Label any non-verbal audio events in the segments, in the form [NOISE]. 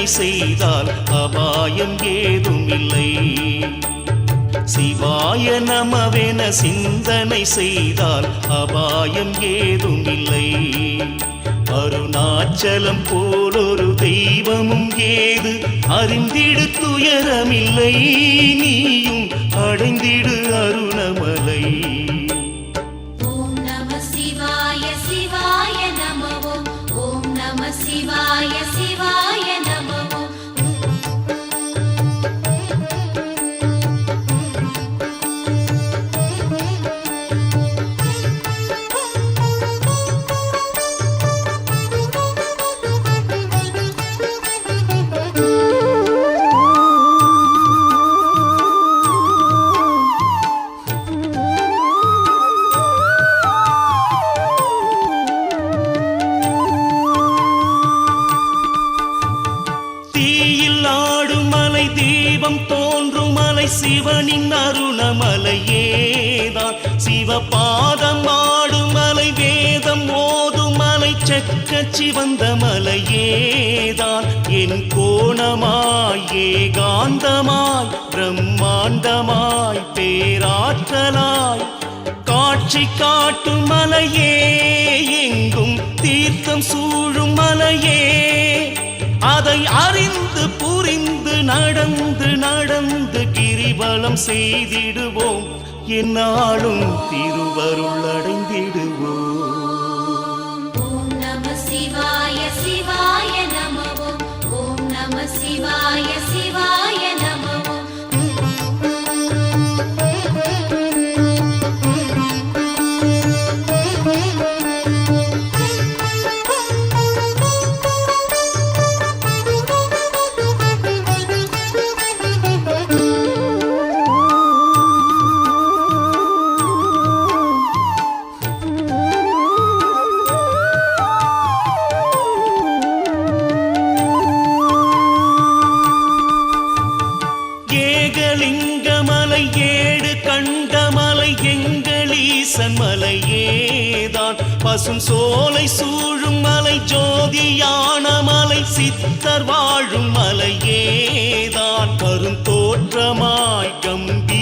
சிவாய செய்தால் அபாயம் ஏதுமில்லை. சிவாய நமவென சிந்தனை செய்தால் அபாயம் ஏதுமில்லை. அருணாச்சலம் போலொரு தெய்வமும் ஏது அறிந்திடு துயரமில்லை நீயும் அடைந்திடு அருணமலை. தோன்றும் மலை சிவனின் அருணமலையேதான். சிவபாதம் ஆடும் மலை வேதம் ஓதும் மலை செக்க சிவந்த மலையேதான். என் கோணமாய் ஏகாந்தமாய் பிரம்மாண்டமாய் பேராற்றலாய். காட்சி காட்டும் மலையே எங்கும் தீர்த்தம் சூழும் மலையே. அதை அறிந்து புரிந்து நடந்து நடந்து கிரிபலம் செய்திடுவோம். என்னாலும் திருவருள் அடைந்திடுவோம். நம சிவாய சிவாய நம ஓம் நம சிவாய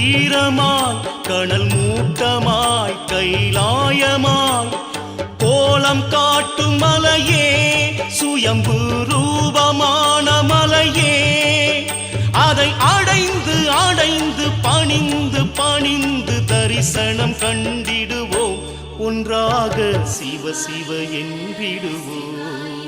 கம்பீரமாய் கணல் மூட்டமாய் கைலாயமாய் கோலம் காட்டும் மலையே சுயம்பு ரூபமான மலையே. அதை அடைந்து அடைந்து பணிந்து பணிந்து தரிசனம் கண்டிடுவோம். ஒன்றாக சிவ சிவ என்பிடுவோம்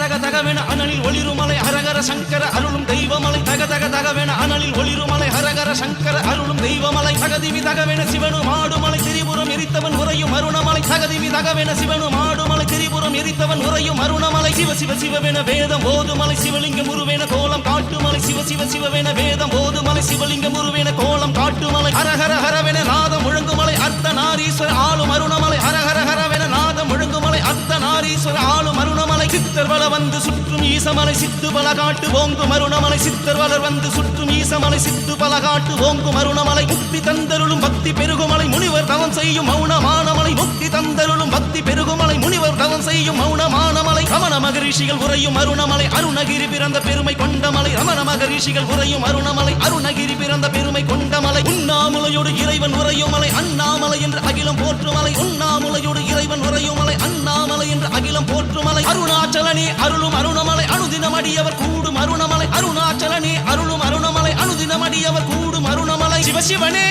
தக தகவென அனலில் ஒளிருமலை ஹரகர சங்கர அருளும் தெய்வமலை. தக தக தகவென அனலில் ஒளிருமலை ஹரகர சங்கர அருளும் தெய்வமலை. தகதிவி தகவென சிவனு மாடுமலை திரிபுரம் எரித்தவன் உரையும் அருணமலை. தகதிவி தகவென சிவனு மாடுமலை திரிபுரம் எரித்தவன் உரையும் அருணமலை. சிவ சிவ சிவவென வேதம் ஓதுமலை சிவலிங்கம் உருவேன கோலம் காட்டுமலை. சிவ சிவ சிவவென வேதம் ஓதுமலை சிவலிங்கம் உருவேன கோலம் காட்டுமலை. ஹரஹர ஹரவென நாதம் முழங்குமலை அர்த்த நாரீஸ்வர ஆளும் அருணமலை. ஹரஹர ஹரவென நாதம் முழங்குமலை. அர்த்த அர்த்தநாரீஸ்வர ஆளும் அருணமலை சித்தர் வள வந்து சுற்றும் ஈசமலை சித்து பல காட்டு ஓங்கும் அருணமலை சித்தர் வளர் வந்து சுற்றும் ஈசமலை சித்து பல காட்டு ஓங்கும் அருணமலை முக்தி தந்தருளும் பக்தி பெருகுமலை முனிவர் தவம் செய்யும் மௌனமானமலை முக்தி தந்தருளும் பக்தி பெருகுமலை முனிவர் தவம் செய்யும் மௌனமானமலை ரமண மகரிஷிகள் உரையும் அருணமலை அருணகிரி பிறந்த பெருமை கொண்டமலை ரமண மகரிஷிகள் உரையும் அருணமலை அருணகிரி பிறந்த பெருமை கொண்டமலை உண்ணாமுலையோடு இறைவன் உரையும் மலை அண்ணாமலை என்று அகிலம் போற்றுமலை உண்ணாமுலையோடு இறைவன் உரையும் மலை அண்ணா அண்ணாமலை என்று அகிலம் போற்றுமலை. அருணாச்சலனே அருளும் அருணமலை. அனுதினம் அடியவர் கூடும் அருணமலை. அருணாச்சலனே அருளும் அருணமலை. அனுதினம் அடியவர் கூடும் அருணமலை. சிவசிவனே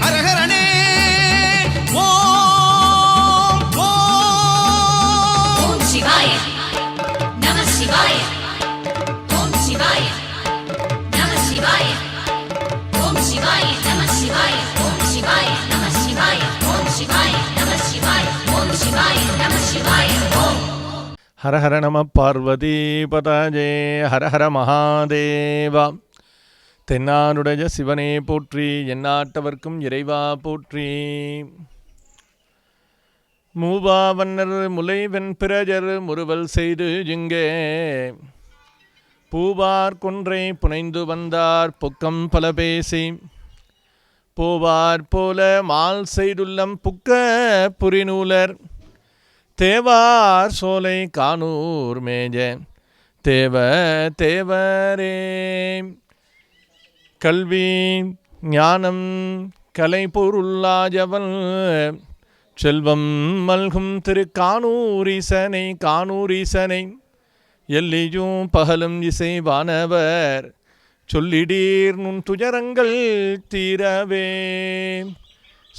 அரகரனே ஓம் ஓம். ஓம் சிவாய நம சிவாய. ஓம் சிவாய நம சிவாய. ஓம் சிவாய நம சிவாய. ஓம் சிவாய நம சிவாய. ஓம் சிவாய நம சிவாய. ஹர ஹர நம பார்வதி பதாஜே ஹரஹர நம ஹரஹர மகாதேவா. தென்னாடுடைய சிவனே போற்றி எந்நாட்டவர்க்கும் இறைவா போற்றி. மூவாவன்னர் முலைவன் பிரஜர் முறுவல் செய்து இங்கே பூவார் கொன்றை புனைந்து வந்தார் பொக்கம் பல பேசி. போவார் போல மால் செய்துள்ளம் புக்க புரிநூலர். தேவார் சோலை கானூர் மேஜ. தேவ தேவரே. கல்வி ஞானம் கலை பொருளாஜவல் செல்வம் மல்கும் திரு காணூரிசனை காணூரிசனை. எல்லியும் பகலும் இசைவானவர் சொல்லிடீர் நுண் துயரங்கள் தீரவே.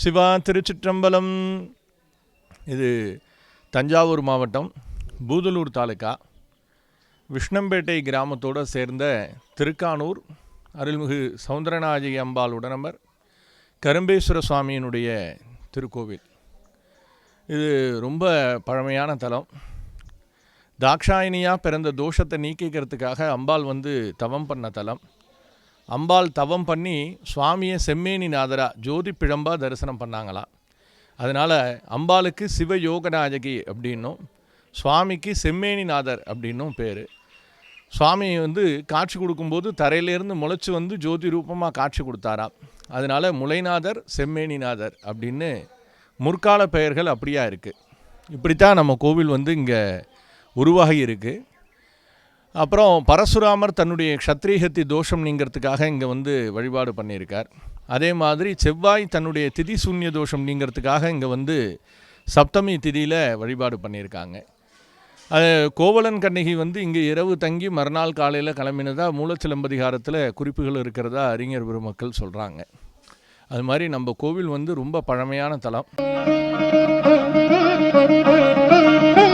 சிவா திருச்சிற்றம்பலம். இது தஞ்சாவூர் மாவட்டம் பூதலூர் தாலுக்கா விஷ்ணம்பேட்டை கிராமத்தோடு சேர்ந்த திருக்கானூர் அருள்மிகு சௌந்தரநாயகி அம்பாள் உடனம்பர் கரும்பேஸ்வர சுவாமியினுடைய திருக்கோவில். இது ரொம்ப பழமையான தலம். தாக்ஷாயினியாக பிறந்த தோஷத்தை நீக்கிக்கிறதுக்காக அம்பாள் வந்து தவம் பண்ண தலம். அம்பாள் தவம் பண்ணி சுவாமியை செம்மேனி நாதரா ஜோதி பிழம்பா தரிசனம் பண்ணாங்களாம் அதனால் அம்பாளுக்கு சிவயோகநாயகி அப்படின்னும் சுவாமிக்கு செம்மேனிநாதர் அப்படின்னும் பேர். சுவாமி வந்து காட்சி கொடுக்கும்போது தரையிலேருந்து முளைச்சி வந்து ஜோதி ரூபமாக காட்சி கொடுத்தாராம். அதனால் முலைநாதர் செம்மேனிநாதர் அப்படின்னு முற்கால பெயர்கள் அப்படியா இருக்குது இப்படித்தான் நம்ம கோவில் வந்து இங்கே உருவாகி இருக்குது அப்புறம் பரசுராமர் தன்னுடைய க்ஷத்ரீகத்தி தோஷம் நீங்கிறதுக்காக இங்கே வந்து வழிபாடு பண்ணியிருக்கார். அதே மாதிரி செவ்வாய் தன்னுடைய திதி சூன்ய தோஷம் நீங்கிறதுக்காக இங்கே வந்து சப்தமி திதியில் வழிபாடு பண்ணியிருக்காங்க. அது கோவலன் கண்ணகி வந்து இங்கே இரவு தங்கி மறுநாள் காலையில் கிளம்பினதா மூலச்சிலம்பதிகாரத்தில் குறிப்புகள் இருக்கிறதா அறிஞர் பெருமக்கள் சொல்கிறாங்க அது மாதிரி நம்ம கோவில் வந்து ரொம்ப பழமையான தலம். [LAUGHS]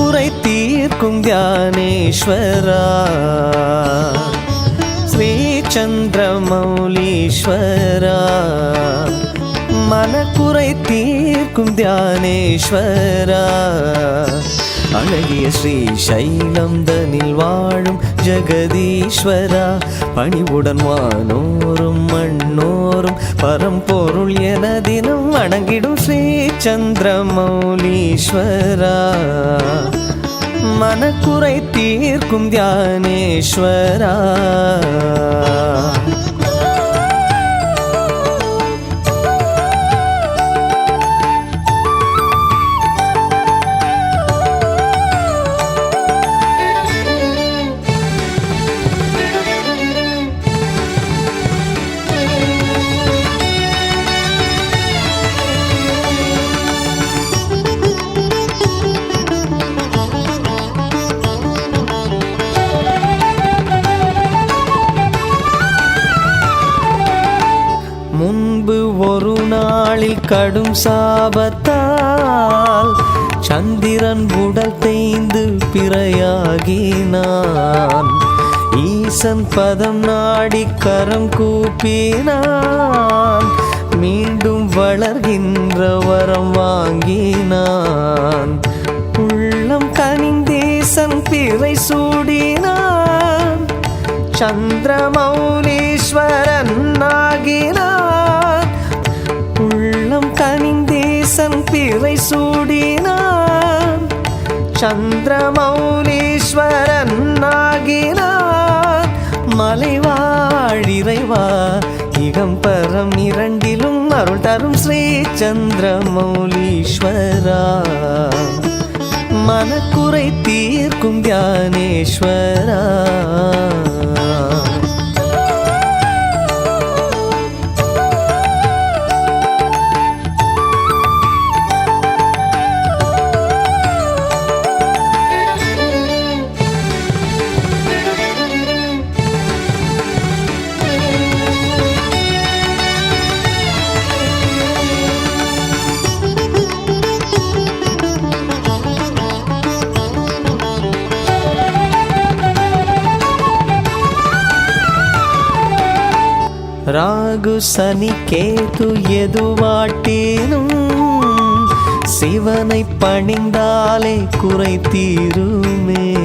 குறை தீர்க்கும் தியானேஸ்வரா ஸ்ரீச்சந்திரமௌலீஸ்வரா மனக்குறை தீர்க்கும் தியானேஸ்வரா அழகிய ஸ்ரீ சைலம் தனில் வாழும் ஜெகதீஸ்வரா பணிவுடன் வானோரும் மண்ணோரும் பரம்பொருள் என தினம் வணங்கிடும் ஸ்ரீ சந்திரமௌலீஸ்வரா. மனக்குறை தீர்க்கும் தியானேஸ்வரா. நாளில் கடும் சாபத்தால் சந்திரன் உடல் தேய்ந்து பிறையாகினான். ஈசன் பதம் நாடி கரம் கூப்பினான். மீண்டும் வளர்கின்ற வரம் வாங்கினான். உள்ளம் கனிந்தேசன் பிறை சூடினான். சந்திரமௌலீஸ்வரன் ஆகினான். கனிந்தேசன் பிறை சூடினான். சந்திரமௌலீஸ்வரன் ஆகினான். மலைவாழிறைவா இகம்பரம் இரண்டிலும் அருள் தரும் ஸ்ரீ சந்திரமௌலீஸ்வரா. மனக்குறை தீர்க்கும் தியானேஸ்வரா ராகு சனி கேது எதுவாட்டேனும் சிவனை பணிந்தாலே குறை தீருமே.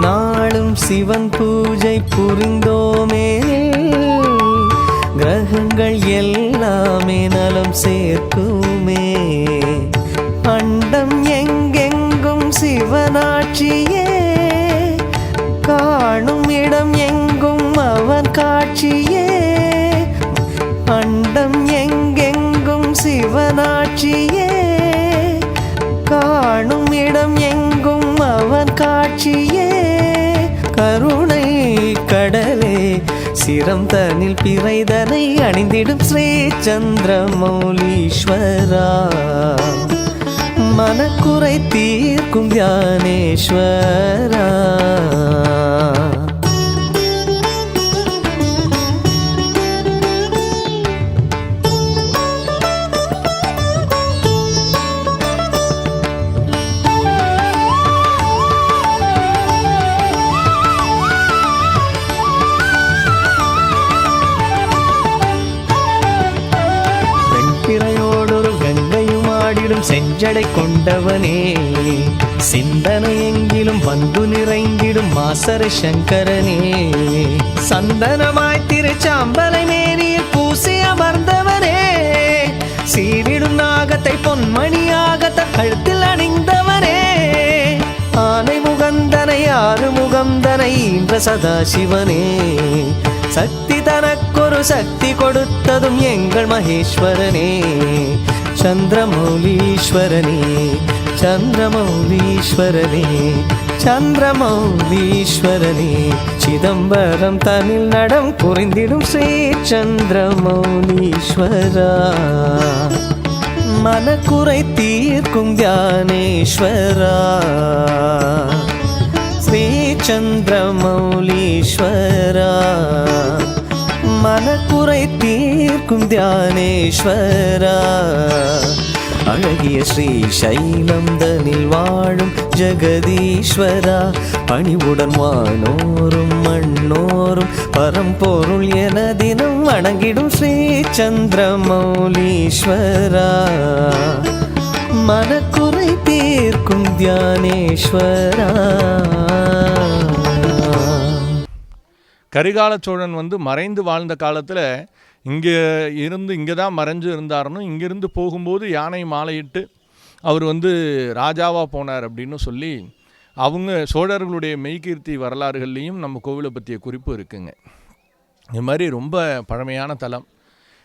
நாளும் சிவன் பூஜை புரிந்தோமே. கிரகங்கள் எல்லாமே நலம் சேர்க்குமே. அண்டம் எங்கெங்கும் சிவனாட்சியே. காணும் இடம் சிவனாட்சியே காணும் இடம் எங்கும் அவன் காட்சியே. கருணை கடலே சிரம் தனில் பிறைதனை அணிந்திடும் ஸ்ரீ சந்திரமௌலீஸ்வரா. மனக்குறை தீர்க்கும் தியானேஸ்வரா நெஞ்சடை கொண்டவனே. சிந்தனை எங்கிலும் வந்து நிறைந்திடும் மாசர சங்கரனே. சந்தனமாய் திருச்சாம்பலை மேனியில் பூசி அமர்ந்தவனே. சீரிடும் நாகத்தை பொன்மணியாக கழுத்தில் அணிந்தவனே. ஆனை முகந்தனை ஆறு முகந்தனை இன்ற சதாசிவனே. சக்தி தனக்கொரு சக்தி கொடுத்ததும் எங்கள் மகேஸ்வரனே. சந்திரமௌலீஸ்வரனே சந்திரமௌலீஸ்வரனே சந்திரமௌலீஸ்வரனே. சிதம்பரம் தனில் நடம் புரிந்திடும் ஸ்ரீ சந்திரமௌலீஸ்வரா. மனக்குறை தீர்க்கும் தியானேஸ்வரா ஸ்ரீ சந்திரமௌலீஸ்வரா. மனக்குறை தீர்க்கும் தியானேஸ்வரா. அழகிய ஸ்ரீ சைலந்தனில் வாழும் ஜெகதீஸ்வரா. பணிவுடன் வானோரும் மண்ணோரும் பரம்பொருள் என தினம் வணங்கிடும் ஸ்ரீ சந்திரமௌலீஸ்வரா. மனக்குறை தீர்க்கும் தியானேஸ்வரா. கரிகால சோழன் வந்து மறைந்து வாழ்ந்த காலத்தில் இங்கே இருந்து இங்கே தான் மறைஞ்சு இருந்தாருன்னு இங்கேருந்து போகும்போது யானை மாலையிட்டு அவர் வந்து ராஜாவாக போனார் அப்படின்னு சொல்லி அவங்க சோழர்களுடைய மெய்கீர்த்தி வரலாறுகள்லேயும் நம்ம கோவிலை பற்றிய குறிப்பு இருக்குங்க. இது மாதிரி ரொம்ப பழமையான தலம்.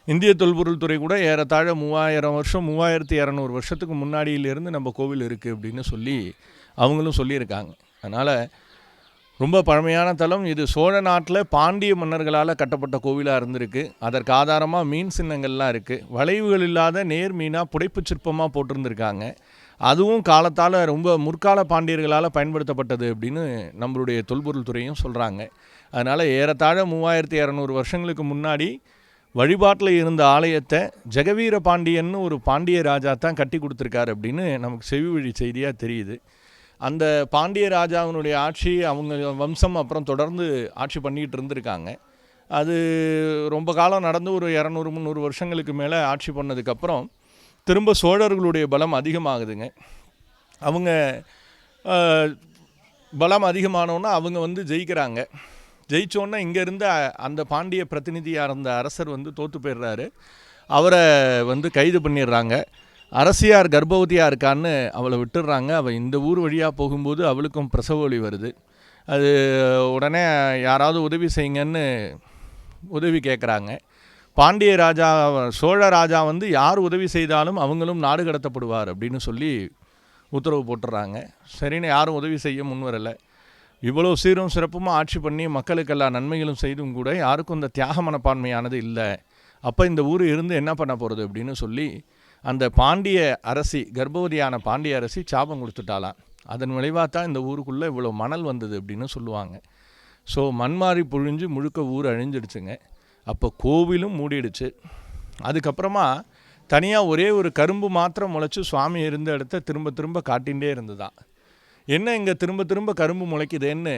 இந்திய தொல்பொருள் துறை கூட ஏறத்தாழ மூவாயிரம் வருஷம் மூவாயிரத்தி இரநூறு வருஷத்துக்கு முன்னாடியிலேருந்து நம்ம கோவில் இருக்குது அப்படின்னு சொல்லி அவங்களும் சொல்லியிருக்காங்க. அதனால் ரொம்ப பழமையான தலம். இது சோழ நாட்டில் பாண்டிய மன்னர்களால் கட்டப்பட்ட கோவிலாக இருந்திருக்கு. அதற்கு ஆதாரமாக மீன் சின்னங்கள்லாம் இருக்குது வளைவுகள் இல்லாத நேர் மீனாக புடைப்பு சிற்பமாக போட்டிருந்திருக்காங்க. அதுவும் காலத்தால் ரொம்ப முற்கால பாண்டியர்களால் பயன்படுத்தப்பட்டது அப்படின்னு நம்மளுடைய தொல்பொருள் துறையும் சொல்கிறாங்க அதனால் ஏறத்தாழ மூவாயிரத்தி இரநூறு வருஷங்களுக்கு முன்னாடி வழிபாட்டில் இருந்த ஆலயத்தை ஜெகவீர பாண்டியன்னு ஒரு பாண்டிய ராஜா தான் கட்டி கொடுத்துருக்காரு அப்படின்னு நமக்கு செவி வழி செய்தியாக தெரியுது. அந்த பாண்டிய ராஜாவினுடைய ஆட்சி அவங்க வம்சம் அப்புறம் தொடர்ந்து ஆட்சி பண்ணிக்கிட்டு இருந்திருக்காங்க. அது ரொம்ப காலம் நடந்து ஒரு இரநூறு முந்நூறு வருஷங்களுக்கு மேலே ஆட்சி பண்ணதுக்கப்புறம் திரும்ப சோழர்களுடைய பலம் அதிகமாகுதுங்க. அவங்க பலம் அதிகமானோன்னா அவங்க வந்து ஜெயிக்கிறாங்க. ஜெயிச்சோன்னே இங்கேருந்து அந்த பாண்டிய பிரதிநிதியாக இருந்த அரசர் வந்து தோற்று போயிடுறாரு. அவரை வந்து கைது பண்ணிடுறாங்க. அரசியார் கர்ப்பவதியாக இருக்கான்னு அவளை விட்டுடுறாங்க. அவள் இந்த ஊர் வழியாக போகும்போது அவளுக்கும் பிரசவ வலி வருது. அது உடனே யாராவது உதவி செய்யுங்கன்னு உதவி கேட்குறாங்க பாண்டிய ராஜா சோழ ராஜா வந்து யார் உதவி செய்தாலும் அவங்களும் நாடு கடத்தப்படுவார் அப்படின்னு சொல்லி உத்தரவு போட்டுடுறாங்க சரின்னு யாரும் உதவி செய்ய முன் வரலை. இவ்வளோ சீரும் சிறப்புமாக ஆட்சி பண்ணி மக்களுக்கு எல்லா நன்மைகளும் செய்தும் கூட யாருக்கும் இந்த தியாக மனப்பான்மையானது இல்லை. அப்போ இந்த ஊர் இருந்து என்ன பண்ண போகிறது அப்படின்னு சொல்லி அந்த பாண்டிய அரசி கர்ப்பவதியான பாண்டிய அரசி சாபம் கொடுத்துட்டாலாம் அதன் விளைவாக தான் இந்த ஊருக்குள்ளே இவ்வளோ மணல் வந்தது அப்படின்னு சொல்லுவாங்க. ஸோ மண்மாரி பொழிஞ்சு முழுக்க ஊர் அழிஞ்சிடுச்சுங்க. அப்போ கோவிலும் மூடிடுச்சு. அதுக்கப்புறமா தனியாக ஒரே ஒரு கரும்பு மாத்திரம் முளைச்சி சுவாமி இருந்த இடத்த திரும்ப திரும்ப காட்டிகிட்டே இருந்துதான் என்ன இங்கே திரும்ப திரும்ப கரும்பு முளைக்குதேன்னு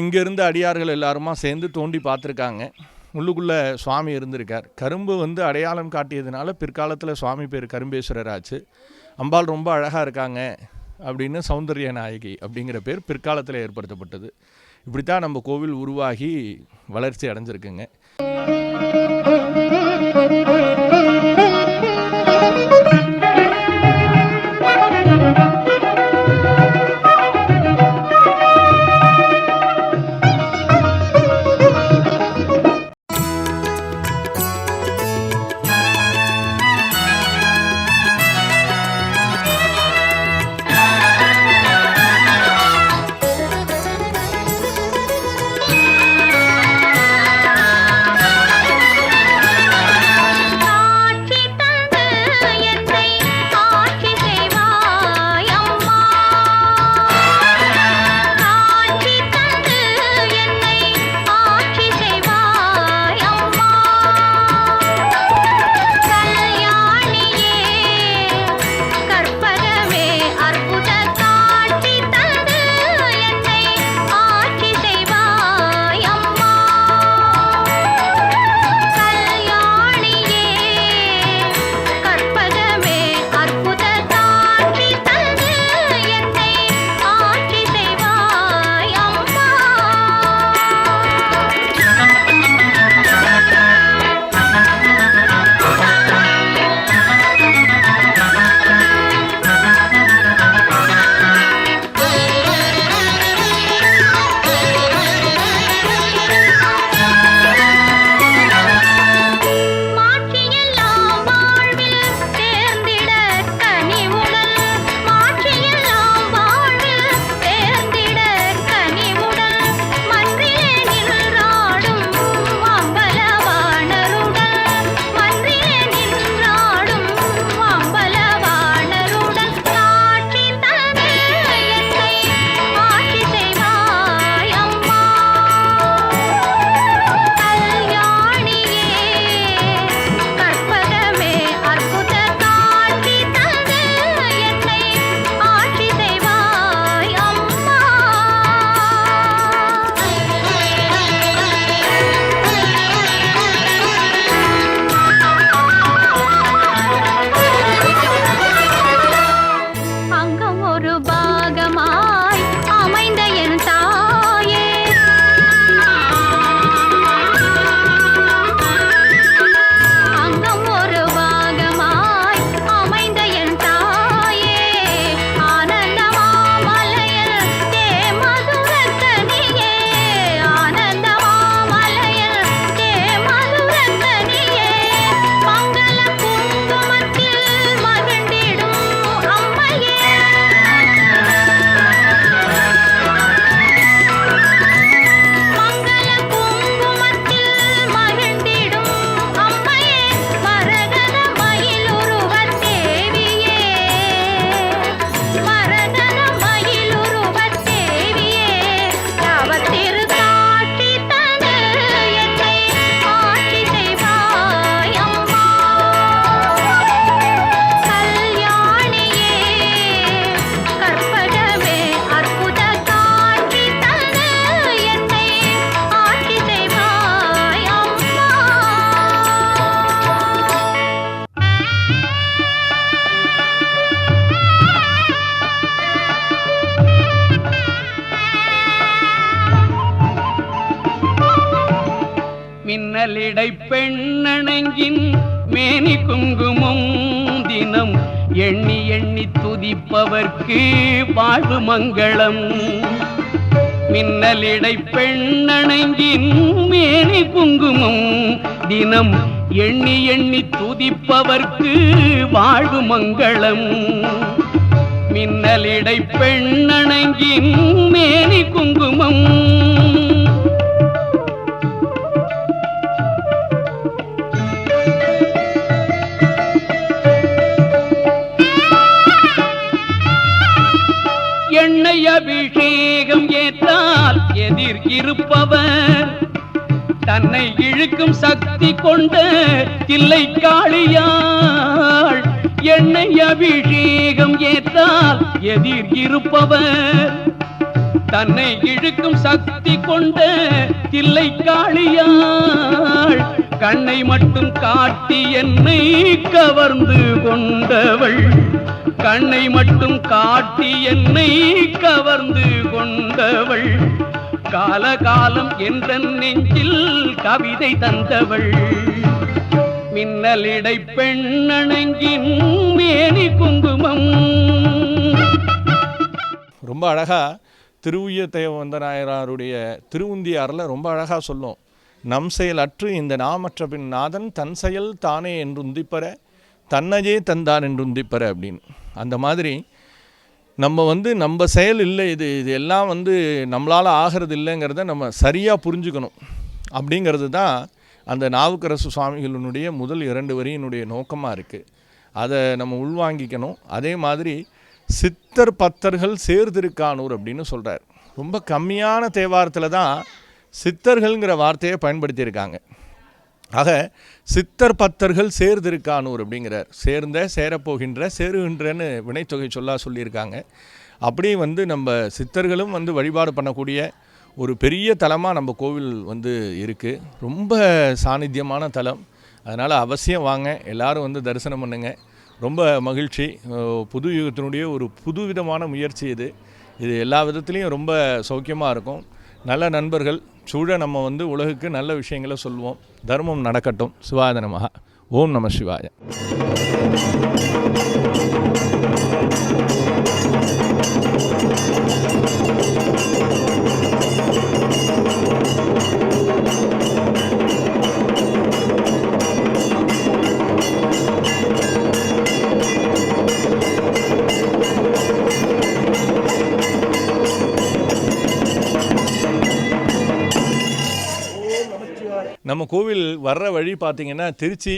இங்கேருந்து அடியார்கள் எல்லாருமா சேர்ந்து தோண்டி பார்த்துருக்காங்க. உள்ளுக்குள்ளே சுவாமி இருந்திருக்கார். கரும்பு வந்து அடையாளம் காட்டியதுனால பிற்காலத்தில் சுவாமி பேர் கரும்பேஸ்வரர் ஆச்சு அம்பாள் ரொம்ப அழகாக இருக்காங்க அப்படின்னு சௌந்தர்ய நாயகி அப்படிங்கிற பேர் பிற்காலத்தில் ஏற்படுத்தப்பட்டது. இப்படித்தான் நம்ம கோவில் உருவாகி வளர்ச்சி அடைஞ்சிருக்குங்க. வாழ்வு மங்களம். மின்னலிடை பெண்ணணங்கின் மேனி குங்குமம். தினம் எண்ணி எண்ணி துதிப்பவர்க்கு வாழ்வு மங்களம். மின்னலிடை பெண்ணணங்கின் மேனி குங்குமம். எண்ணெய் அபிஷேகம் ஏற்றால் எதிர் இருப்பவர் தன்னை இழுக்கும் சக்தி கொண்ட தில்லை காளியாள். எண்ணெய் அபிஷேகம் ஏற்றால் எதிர் இருப்பவர் தன்னை இழுக்கும் சக்தி கொண்ட தில்லை காளியாள். கண்ணை மட்டும் காட்டி என்னை கவர்ந்து கொண்டவள். கண்ணை மட்டும் காட்டி என்னை கவர்ந்து கொண்டவள். காலகாலம் என்ற நெஞ்சில் கவிதை தந்தவள். மின்னலிடை பெண்ணணங்கின் மேனி குங்குமம். ரொம்ப அழகா திருவுய்ய தேவந்த நாயனாருடைய திருவுந்தியாரில் ரொம்ப அழகாக சொல்லும். நம் செயல் அற்று இந்த நாமற்ற பின் நாதன் தன் செயல் தானே என்று உந்திப்பற தன்னையே தந்தான் என்று உந்திப்பற அப்படின்னு. அந்த மாதிரி நம்ம வந்து நம்ம செயல் இல்லை இது இது எல்லாம் வந்து நம்மளால் ஆகிறது இல்லைங்கிறத நம்ம சரியாக புரிஞ்சுக்கணும். அப்படிங்கிறது தான் அந்த நாவுக்கரசு சுவாமிகளினுடைய முதல் இரண்டு வரியினுடைய நோக்கமாக இருக்குது அதை நம்ம உள்வாங்கிக்கணும். அதே மாதிரி சித்தர் பத்தர்கள் சேர்திருக்கானூர் அப்படின்னு சொல்கிறார் ரொம்ப கம்மியான தேவாரத்தில் தான் சித்தர்கள்ங்கிற வார்த்தையை பயன்படுத்தியிருக்காங்க. ஆக சித்தர் பத்தர்கள் சேர்ந்திருக்கானூர் அப்படிங்கிறார். சேர்ந்த சேரப்போகின்ற சேருகின்றன்னு வினைத்தொகை சொல்லா சொல்லியிருக்காங்க. அப்படியே வந்து நம்ம சித்தர்களும் வந்து வழிபாடு பண்ணக்கூடிய ஒரு பெரிய தலமாக நம்ம கோவில் வந்து இருக்குது ரொம்ப சாநித்தியமான தலம். அதனால் அவசியம் வாங்க. எல்லாரும் வந்து தரிசனம் பண்ணுங்க. ரொம்ப மகிழ்ச்சி. புது யுகத்தினுடைய ஒரு புதுவிதமான முயற்சி இது. இது எல்லா விதத்துலேயும் ரொம்ப சௌக்கியமாக இருக்கும். நல்ல நண்பர்கள் சூழ நம்ம வந்து உலகுக்கு நல்ல விஷயங்களை சொல்லுவோம் தர்மம் நடக்கட்டும். சிவாதனமாக ஓம் நம சிவாய. நம்ம கோவில் வர்ற வழி பார்த்திங்கன்னா திருச்சி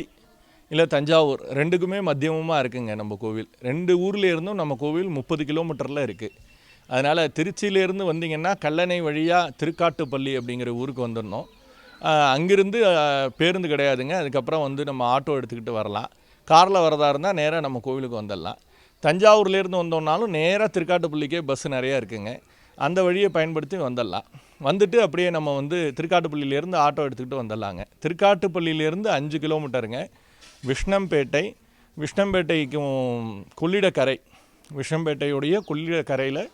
இல்லை தஞ்சாவூர் ரெண்டுக்குமே மத்தியமமாக இருக்குங்க நம்ம கோவில். ரெண்டு ஊரில் இருந்தும் நம்ம கோவில் முப்பது கிலோமீட்டரில் இருக்குது அதனால் திருச்சியிலேருந்து வந்தீங்கன்னா கல்லணை வழியாக திருக்காட்டுப்பள்ளி அப்படிங்கிற ஊருக்கு வந்துடணும். அங்கேருந்து அங்கிருந்து பேருந்து கிடையாதுங்க. அதுக்கப்புறம் வந்து நம்ம ஆட்டோ எடுத்துக்கிட்டு வரலாம். காரில் வரதா இருந்தால் நேராக நம்ம கோவிலுக்கு வந்துடலாம். தஞ்சாவூர்லேருந்து வந்தோம்னாலும் நேராக திருக்காட்டுப்பள்ளிக்கே பஸ் நிறையா இருக்குங்க. அந்த வழியை பயன்படுத்தி வந்துடலாம். வந்துட்டு அப்படியே நம்ம வந்து திருக்காட்டுப்பள்ளியிலேருந்து ஆட்டோ எடுத்துக்கிட்டு வந்துடலாங்க. திருக்காட்டுப்பள்ளியிலேருந்து அஞ்சு கிலோமீட்டருங்க. விஷ்ணம்பேட்டை விஷ்ணம்பேட்டைக்கும் கொள்ளிடக்கரை விஷ்ணம்பேட்டையுடைய கொள்ளிடக்கரையில்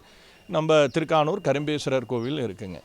நம்ம திருக்கானூர் கரும்பேஸ்வரர் கோவில் இருக்குங்க.